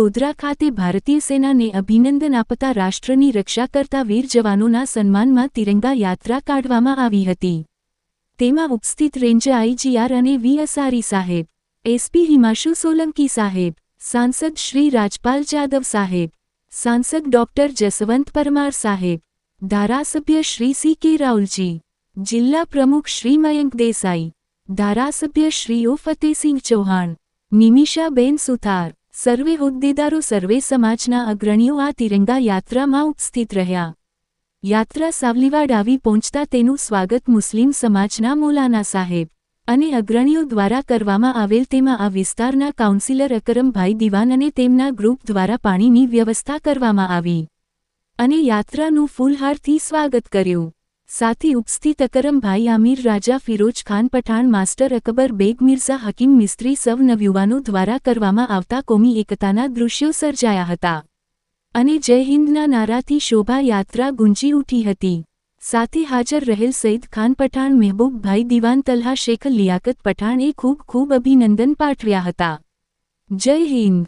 ગોધરા ખાતે ભારતીય સેનાને અભિનંદન આપતા રાષ્ટ્રની રક્ષા કરતા વીર જવાનોના સન્માનમાં તિરંગા યાત્રા કાઢવામાં આવી હતી. તેમાં ઉપસ્થિત રેન્જ આઈજીઆર અને વી અસારી સાહેબ, એસપી હિમાશુ સોલંકી સાહેબ, સાંસદ શ્રી રાજપાલ જાદવ સાહેબ, સાંસદ ડોક્ટર જસવંત પરમાર સાહેબ, ધારાસભ્ય શ્રી સી કે રાઉલજી, જિલ્લા પ્રમુખ શ્રી મયંક દેસાઈ, ધારાસભ્ય શ્રીઓ ફતેહસિંહ ચૌહાણ, નિમિષાબેન સુથાર સર્વે હોદ્દેદારો સર્વે સમાજના અગ્રણીઓ આ તિરંગા યાત્રામાં ઉપસ્થિત રહ્યા. યાત્રા સાવલીવાડ આવી પહોંચતા તેનું સ્વાગત મુસ્લિમ સમાજના મોલાના સાહેબ અને અગ્રણીઓ દ્વારા કરવામાં આવેલ તેમાં આ વિસ્તારના કાઉન્સિલર અકરમભાઈ દિવાન અને તેમના ગ્રુપ દ્વારા પાણીની વ્યવસ્થા કરવામાં આવી. અને યાત્રાનું ફૂલહારથી સ્વાગત કર્યું. સાથે ઉપસ્થિત અકરમભાઈ આમિર રાજા ફિરોજ ખાન પઠાણ માસ્ટર અકબર બેગ મિર્ઝા હકીમ મિસ્ત્રી સૌ નવયુવાનો દ્વારા કરવામાં આવતા કોમી એકતાના દૃશ્યો સર્જાયા હતા અને જય હિન્દના નારાથી શોભા યાત્રા ગુંજી ઉઠી હતી સાથે હાજર રહેલ સઈદ ખાન પઠાણ મહેબૂબભાઈ દિવાન તલ્હા શેખ લિયાકત પઠાણે ખૂબ ખૂબ અભિનંદન પાઠવ્યા હતા જય હિન્દ